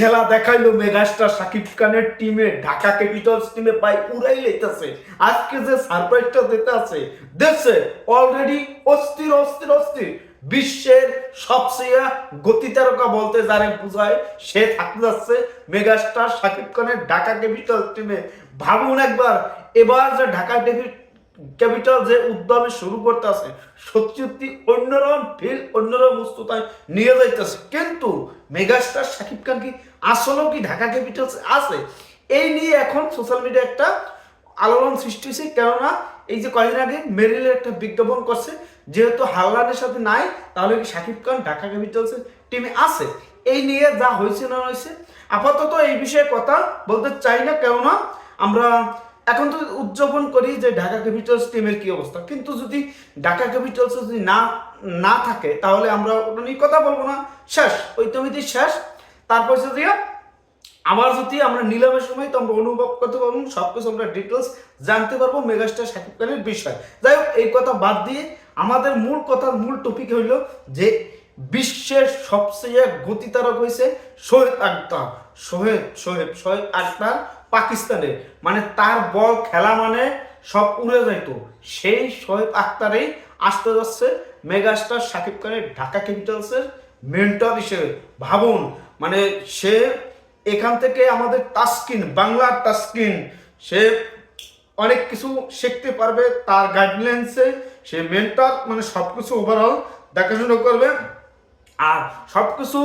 খেলা দেখাইলো মেগাস্টার সাকিব খানের টিমে ঢাকা ক্যাপিটালস টিমে পাই উড়াই লেতেছে আজকে যে সারপ্রাইজটা দিতে আছে, দেখছে অলরেডি অস্থির অস্থির অস্থির। বিশ্বের সবচেয়ে গতি তারকা বলতে যারে বুঝায়, সে থাকতে যাচ্ছে মেগাস্টার সাকিব খানের ঢাকা ক্যাপিটাল টিমে ভাবুন একবার, এবার যে ঢাকা ক্যাপিটাল যে উদ্যমে শুরু করতেছে, সত্যি সত্যি অন্যরকম ফিল অন্যরকম উস্তুতায় নিয়ে যাইতেছে। কিন্তু মেগাস্টার শাকিব খান কি, আসলেও কি ঢাকা ক্যাপিটালস আছে? এই নিয়ে এখন সোশ্যাল মিডিয়া একটা আলোড়ন সৃষ্টি হয়েছে কেননা এই যে কয়েকদিন আগে মেরিলের একটা বিজ্ঞাপন করছে, যেহেতু হাল্লানের সাথে নাই, তাহলে কি শাকিব খান ঢাকা ক্যাপিটালসের টিমে আছে? এই নিয়ে যা হয়েছে না হয়েছে আপাতত এই বিষয়ে কথা বলতে চাই না। কেননা আমরা এখন তো উদযাপন করি যে ঢাকা ক্যাপিটালস টিমের কি অবস্থা? কিন্তু যদি ঢাকা ক্যাপিটালস যদি না না থাকে, তাহলে আমরা ওটা নিয়ে কথা বলব না। শেষ ওই তমিতি শেষ। তারপর যদি আবার যদি আমরা নিলামের সময় তো আমরা অনুভব করতে পারব সব কিছু আমরা ডিটেলস জানতে পারব মেগাস্টার শাকিব বিষয়। যাই হোক, এই কথা বাদ দিয়ে আমাদের মূল কথার মূল টপিক হইল যে বিশ্বের সবচেয়ে গতিতারক হয়েছে শোয়েব আক্তার। সোহেব সোহেব সোহেব আক্তার পাকিস্তানের মানে তার বল, খেলা মানে সব উড়ে যাইত। সেই শোয়েব আক্তারেই আসতে যাচ্ছে মেগাস্টার শাকিব খানের ঢাকা ক্যাপিটালসের মেন্টর হিসেবে। ভাবুন মানে সে এখান থেকে আমাদের তাস্কিন, বাংলার তাস্কিন, সে অনেক কিছু শিখতে পারবে তার গাইডলাইন্সে। সে মেন্টর মানে সব কিছু ওভারঅল দেখাশোনা করবে। আর সব কিছু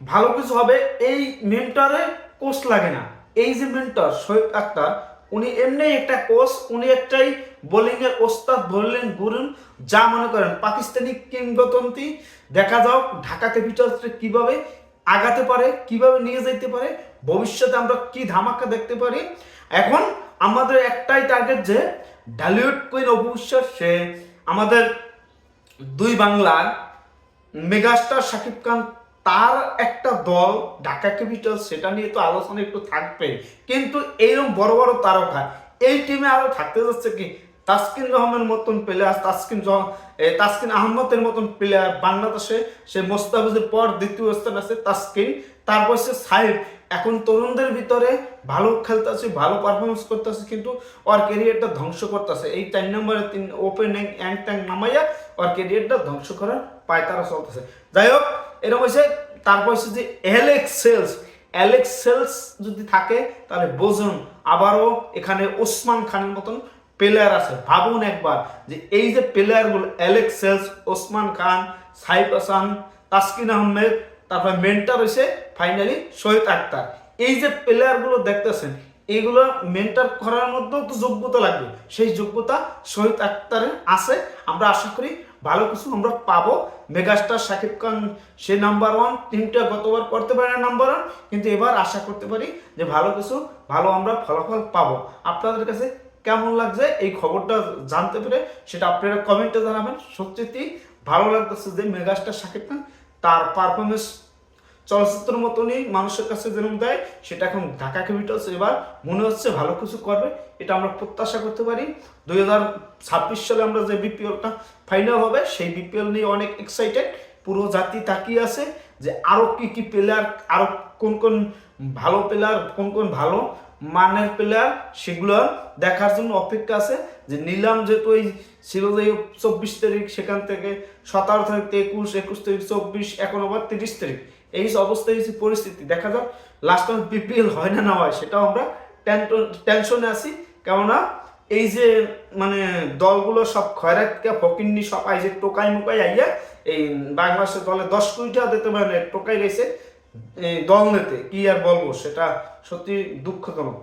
ভালো কিছু হবে, এই মেন্টরে কোচ লাগে না। এই যে মেন্টর শহীদ আক্তার, উনি এমনি একটা কোচ, উনি একটাই বোলিং এর ওস্তাদ বললেন গুরুন যা মনে করেন পাকিস্তানি কিংবদন্তি। দেখা যাও ঢাকা ক্যাপিটালস কীভাবে আগাতে পারে, কীভাবে নিয়ে যেতে পারে, ভবিষ্যতে আমরা কি ধামাকা দেখতে পারি। এখন আমাদের একটাই টার্গেট যে ডালিউড কুইন অবশ্যই সে আমাদের দুই বাংলার মেগাস্টার শাকিব খান তার একটা দল, ঢাকা ক্যাপিটাল সেটা নিয়ে তো আলোচনা একটু থাকবে কিন্তু এইরকম বড় বড় তারকা, এই টিমে আরও থাকতে যাচ্ছে কি? তাসকিন রহমানের মতন প্লেয়ার তাসকিন তাসকিন আহমদের মতন প্লেয়ার বাংলাদেশে সে মোস্তাফিজের পর দ্বিতীয় স্থান আছে তাসকিন, তারপর সে সাহেব এখন তরুণদের ভিতরে ভালো খেলতেছে, ভালো পারফরমেন্স করতেছে, কিন্তু ওর ক্যারিয়ারটা ধ্বংস করতেছে। এই চার নম্বরে তিন ওপেন অ্যাং ট্যাং নামাইয়া ওর ক্যারিয়ারটা ধ্বংস করার পায় তারা চলতেছে। যাই হোক এরকম হয়েছে তারপর হচ্ছে যে অ্যালেক্স সেলস অ্যালেক্স সেলস যদি থাকে, তাহলে বোঝুন, আবারও এখানে ওসমান খানের মতন প্লেয়ার আছে। ভাবুন একবার যে এই যে প্লেয়ারগুলো অ্যালেক্স সেলস ওসমান খান, সাইফ হাসান, তাসকিন আহমেদ, তারপর মেন্টার হয়েছে ফাইনালি শহীদ আক্তার। এই যে প্লেয়ারগুলো দেখতেছেন এইগুলো মেন্টার করার মধ্যেও তো যোগ্যতা লাগবে। সেই যোগ্যতা শহীদ আক্তারের আছে। আমরা আশা করি ভালো কিছু আমরা পাবো। মেগাস্টার শাকিব খান সে নাম্বার ওয়ান তিনটা গতবার করতে পারে না নাম্বার ওয়ান কিন্তু এবার আশা করতে পারি যে ভালো কিছু, ভালো আমরা ফলাফল পাবো। আপনাদের কাছে কেমন লাগছে এই খবরটা জানতে পেরে, সেটা আপনারা কমেন্টে জানাবেন। সত্যিতেই ভালো লাগতেছে যে মেগাস্টার শাকিব খান তার পারফরমেন্স চলচ্চিত্রের মতনই মানুষের কাছে যেরকম দেয়, সেটা এখন ঢাকা ক্যাপিটালস এবার মনে হচ্ছে ভালো কিছু করবে, এটা আমরা প্রত্যাশা করতে পারি। দুই হাজার ছাব্বিশ সালে আমরা যে বিপিএলটা ফাইনাল হবে, সেই বিপিএল নিয়ে অনেক এক্সাইটেড পুরো জাতি তাকিয়ে আছে যে আরও কী কী প্লেয়ার আরও কোন কোন ভালো প্লেয়ার কোন কোন ভালো মানের প্লেয়ার সেগুলো দেখার জন্য অপেক্ষা আছে। যে নিলাম যেহেতু এই ছিল যে চব্বিশ তারিখ, সেখান থেকে সতেরো তারিখ, একুশ একুশ তারিখ, চব্বিশ, এখন আবার তিরিশ তারিখ। এই অবস্থায় যে পরিস্থিতি, দেখা যাক লাস্ট টাইম বিপিএল হয় না না হয়, সেটাও আমরা টেনশনে আছি। কেননা, এই যে মানে দলগুলো সব খয়রাতকে, ফকিন্নি সব যে টোকাই মুকাই আইয়া, এই বাংলাদেশের দলে দশ কুড়িটা দিতে পারে টোকাই রয়েছে দল নিতে, কি আর বলব, সেটা সত্যি দুঃখজনক।